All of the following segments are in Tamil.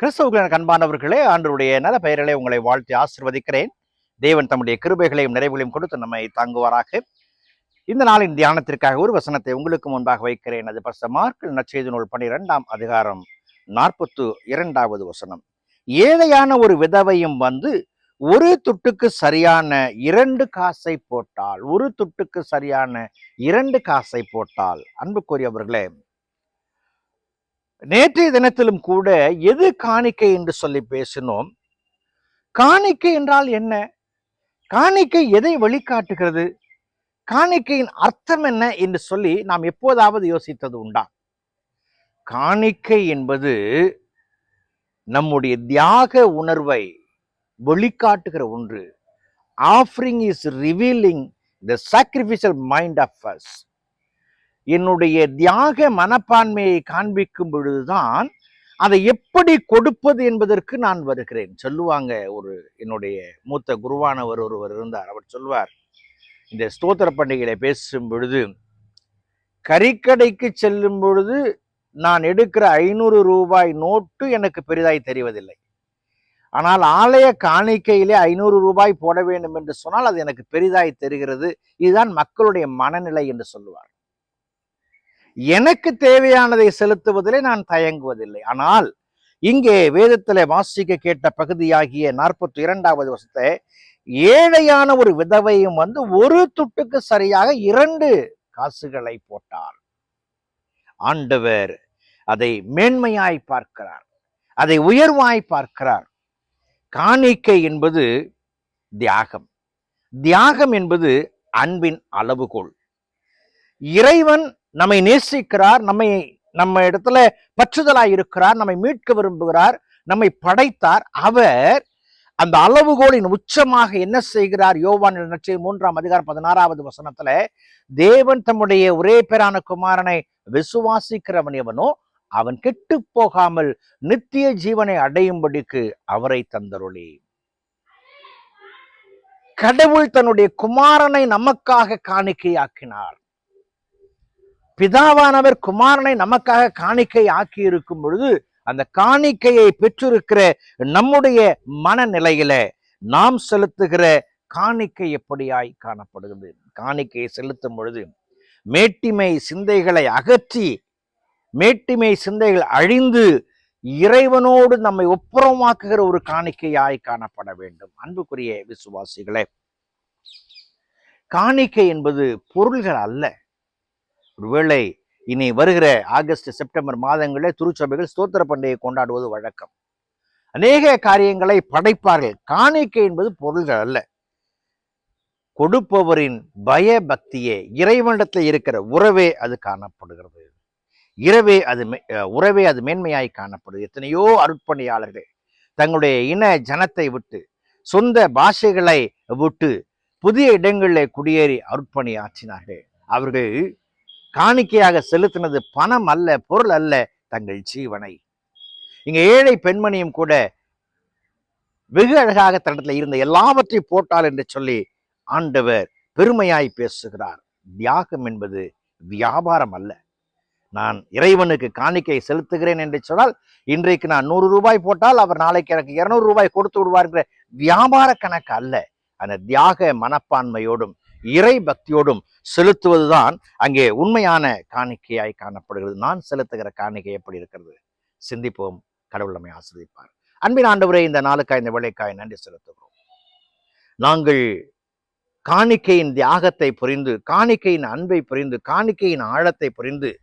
கிறிஸ்தவர்களின் அன்பானவர்களே ஆண்டருடைய நல பெயர்களை உங்களை வாழ்த்தி ஆசிர்வதிக்கிறேன். தேவன் தம்முடைய கிருபைகளையும் நிறைவுகளையும் கொடுத்து நம்மை தாங்குவாராக. இந்த நாளின் தியானத்திற்காக ஒரு வசனத்தை உங்களுக்கு முன்பாக வைக்கிறேன். அது பச மார்க்கில் நச்செய்து நூல் பன்னிரெண்டாம் அதிகாரம் நாற்பத்து இரண்டாவது வசனம். ஏழையான ஒரு விதவையும் வந்து ஒரு துட்டுக்கு சரியான இரண்டு காசை போட்டால் ஒரு துட்டுக்கு சரியான இரண்டு காசை போட்டால். அன்புக்குரியவர்களே நேற்றைய தினத்திலும் கூட எது காணிக்கை என்று சொல்லி பேசினோம். காணிக்கை என்றால் என்ன? காணிக்கை எதை வழிகாட்டுகிறது? காணிக்கையின் அர்த்தம் என்ன என்று சொல்லி நாம் எப்போதாவது யோசித்தது உண்டா? காணிக்கை என்பது நம்முடைய தியாக உணர்வை வெளிக்காட்டுகிற ஒன்று. Offering is revealing the sacrificial mind of us என்னுடைய தியாக மனப்பான்மையை காண்பிக்கும் பொழுதுதான் அதை எப்படி கொடுப்பது என்பதற்கு நான் வருகிறேன். சொல்லுவாங்க ஒரு என்னுடைய மூத்த குருவானவர் ஒருவர் இருந்தார். அவர் சொல்வார் இந்த ஸ்தோத்திர பண்டிகையில பேசும் பொழுது கறிக்கடைக்கு செல்லும் பொழுது நான் எடுக்கிற ஐநூறு ரூபாய் நோட்டு எனக்கு பெரிதாய் தெரிவதில்லை. ஆனால் ஆலய காணிக்கையிலே ஐநூறு ரூபாய் போட வேண்டும் என்று சொன்னால் அது எனக்கு பெரிதாய் தெரிகிறது. இதுதான் மக்களுடைய மனநிலை என்று சொல்லுவார். எனக்கு தேவையானதை செலுத்துவதிலே நான் தயங்குவதில்லை. ஆனால் இங்கே வேதத்திலே வாசிக்க கேட்ட பகுதியாகிய நாற்பத்தி இரண்டாவது வருஷத்தை ஏழையான ஒரு விதவையும் வந்து ஒரு துட்டுக்கு சரியாக இரண்டு காசுகளை போட்டார் ஆண்டவர் அதை மேன்மையாய் பார்க்கிறார். அதை உயர்வாய் பார்க்கிறார். காணிக்கை என்பது தியாகம். தியாகம் என்பது அன்பின் அளவுகோல். இறைவன் நம்மை நேசிக்கிறார் நம்மை நம்ம இடத்துல பற்றுதலாய் இருக்கிறார் நம்மை மீட்க விரும்புகிறார் நம்மை படைத்தார். அவர் அந்த அளவுகோலின் உச்சமாக என்ன செய்கிறார்? யோவான் நச்சை மூன்றாம் அதிகாரம் பதினாறாவது வசனத்துல தேவன் தம்முடைய ஒரே பேரான குமாரனை விசுவாசிக்கிறவன் எவனோ அவன் கெட்டு போகாமல் நித்திய ஜீவனை அடையும்படிக்கு அவரை தந்தருளி. கடவுள் தன்னுடைய குமாரனை நமக்காக காணிக்கையாக்கினார். பிதாவானவர் குமாரனை நமக்காக காணிக்கை ஆக்கி இருக்கும் பொழுது அந்த காணிக்கையை பெற்றிருக்கிற நம்முடைய மனநிலையில நாம் செலுத்துகிற காணிக்கை எப்படியாய் காணப்படுகிறது? காணிக்கையை செலுத்தும் பொழுது மேட்டிமை சிந்தைகளை அகற்றி மேட்டிமை சிந்தைகள் அழிந்து இறைவனோடு நம்மை ஒப்புரமாக்குகிற ஒரு காணிக்கையாய் காணப்பட வேண்டும். அன்புக்குரிய விசுவாசிகளே காணிக்கை என்பது பொருள்கள் அல்ல. ஒருவேளை இனி வருகிற ஆகஸ்ட் செப்டம்பர் மாதங்களில் திருச்சபைகள் ஸ்தோத்திர பண்டிகை கொண்டாடுவது வழக்கம். அநேக காரியங்களை படைப்பார்கள். காணிக்கை என்பது பொருள்கள் அல்ல. கொடுப்பவரின் பய பக்தியே இறைவனிடத்தில் இருக்கிற உறவே அது காணப்படுகிறது. இரவே அது உறவே அது மேன்மையாய் காணப்படுது எத்தனையோ அருட்பணியாளர்கள் தங்களுடைய இன ஜனத்தை விட்டு சொந்த பாஷைகளை விட்டு புதிய இடங்களில் குடியேறி அருட்பணி ஆற்றினார்கள் அவர்கள் காணிக்கையாக செலுத்தினது பணம் அல்ல பொருள் அல்ல தங்கள் ஜீவனை. இங்க ஏழை பெண்மணியும் கூட வெகு அழகாக தன்னத்தில் இருந்த எல்லாவற்றையும் போட்டால் என்று சொல்லி ஆண்டவர் பெருமையாய் பேசுகிறார். தியாகம் என்பது வியாபாரம் அல்ல. நான் இறைவனுக்கு காணிக்கை செலுத்துகிறேன் என்று சொன்னால் இன்றைக்கு நான் நூறு ரூபாய் போட்டால் அவர் நாளைக்கு எனக்கு இருநூறு ரூபாய் கொடுத்து விடுவார்கிற வியாபார கணக்கு அல்ல. அந்த தியாக மனப்பான்மையோடும் இறை பக்தியோடும் செலுத்துவதுதான் அங்கே உண்மையான காணிக்கையாய் காணப்படுகிறது. நான் செலுத்துகிற காணிக்கை எப்படி இருக்கிறது? சிந்திப்போம். கடவுள் நம்மை ஆசிரியப்பார் அன்பின் ஆண்டவரே இந்த நாளுக்காய் இந்த வேலைக்காய் நன்றி செலுத்துகிறோம். நாங்கள் காணிக்கையின் தியாகத்தை புரிந்து காணிக்கையின் அன்பை புரிந்து காணிக்கையின் ஆழத்தை புரிந்து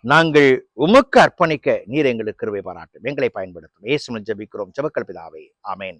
நாங்கள் உமக்கு அர்ப்பணிக்க நீர் எங்களுக்கு கிருவை பாராட்டும். எங்களை பயன்படுத்தும். ஏசுமன் ஜபிக்கிறோம். ஜபக்கல்பிதாவை ஆமேன்.